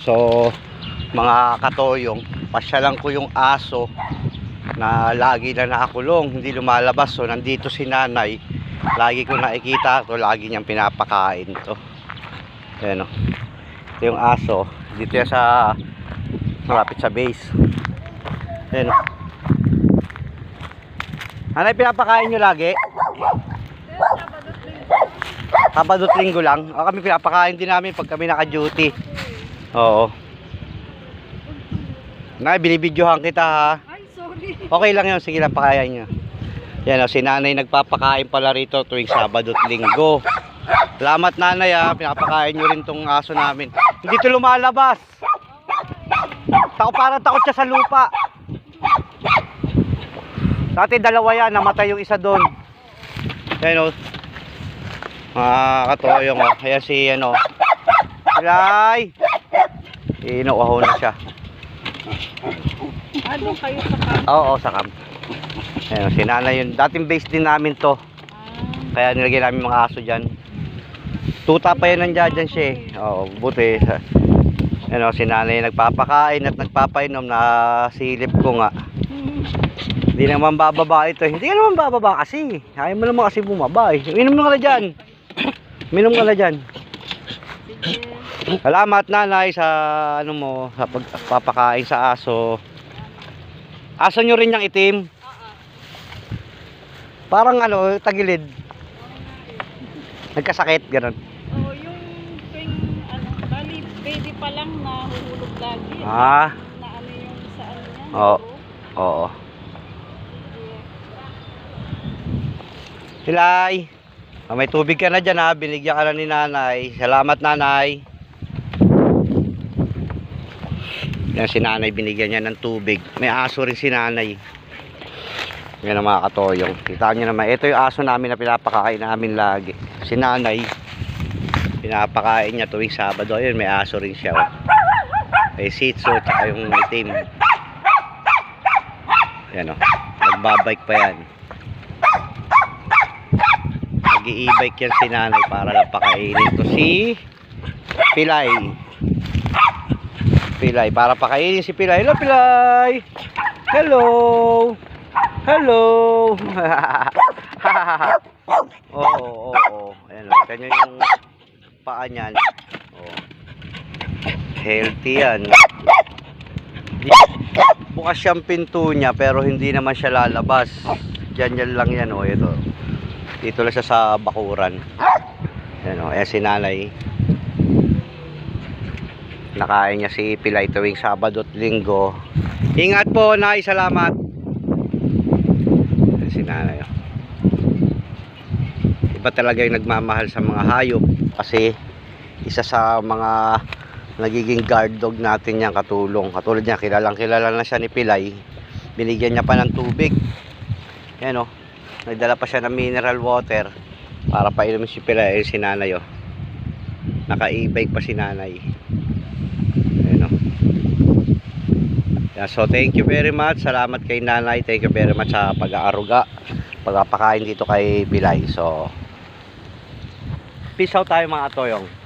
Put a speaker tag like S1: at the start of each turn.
S1: So, mga katoyong, pasyalan ko yung aso na lagi na nakakulong, hindi lumalabas. So, nandito si nanay. Lagi ko nakikita to, lagi niyang pinapakain to. Ayan o. Ito yung aso. Dito yan sa malapit sa base. Ayan o. Nanay, pinapakain nyo lagi? Sabado at linggo lang. O, kami pinapakain din namin pag kami naka-duty. Oo. Nay, binibidyohan kita ha.
S2: Ay, sorry.
S1: Okay lang yun. Sige lang, pakain nyo. Yan o, si nanay nagpapakain pala rito tuwing Sabado at Linggo. Salamat nanay ha, pinapakain nyo rin tong aso namin. Hindi to lumalabas. Tako parang takot siya sa lupa. Dati dalawa yan, namatay yung isa doon. Yan o. Mga katoyong o. Ayan si ano. Silay! Inuuhaw na siya.
S2: Ano kayo sa camp?
S1: Oo, sa camp. Ayun, si nanay yun. Dating base din namin to. Kaya nilagay namin mga aso dyan. Tuta pa yan nandiyan dyan siya eh. Oo, buti. Ano, si nanay nagpapakain at nagpapainom na silip ko nga. Hindi naman bababa ito. eh. Hindi naman bababa kasi. Ayaw mo naman kasi bumaba eh. Minom ka na dyan. Minom ka na dyan. Salamat nanay sa ano mo, sa pagpapakain sa aso. Aso nyo rin yung itim. Parang ano, tagilid. Nagkasakit, ganun.
S2: Oo, yung tuwing, ano, bali, baby pa lang nahuhulog lagi.
S1: Ah.
S2: Na ano yung sa ano niya.
S1: Oo. Oo. Silay. Ah, may tubig ka na dyan ha. Binigyan ka na ni nanay. Salamat nanay. Yan si nanay binigyan niya ng tubig. May aso rin si nanay. Yan ang mga katoyong. Kita niyo naman. Ito yung aso namin na pinapakain namin lagi. Si nanay. Pinapakain niya tuwing Sabado. Ayun, may aso rin siya. oh. May Tzu, tsaka yung itim. Yan o. Nagbabike pa yan. nag i-bike yan si nanay para lang pakainin to si Pilay. Pilay, para pakainin si Pilay. Hello, Pilay! Hello! Hello! Oo, oo, oo. Ayan o, kanya yung paa niyan. Oo. Healthy yan. Bukas siyang pinto niya pero hindi naman siya lalabas. Diyan yan lang yan o. Ito. Dito lang siya sa bakuran. Yan o. Ayan si nanay. Nakain niya si Pilay tuwing Sabado at Linggo. Ingat po, Nay. Salamat. Si nanay. o. Iba talaga yung nagmamahal sa mga hayop. Kasi isa sa mga nagiging guard dog natin yan katulong. Katulad niya, kilalang kilala na siya ni Pilay. Binigyan niya pa ng tubig. Yan o. Nagdala pa siya ng mineral water para painumin si Pilay. Si nanay o. Naka-e-bike pa si nanay. Ayun o. Yeah, so thank you very much. Salamat kay nanay. Thank you very much sa pag-aaruga. Pagpapakain dito kay Pilay. So, peace out tayo mga toyong.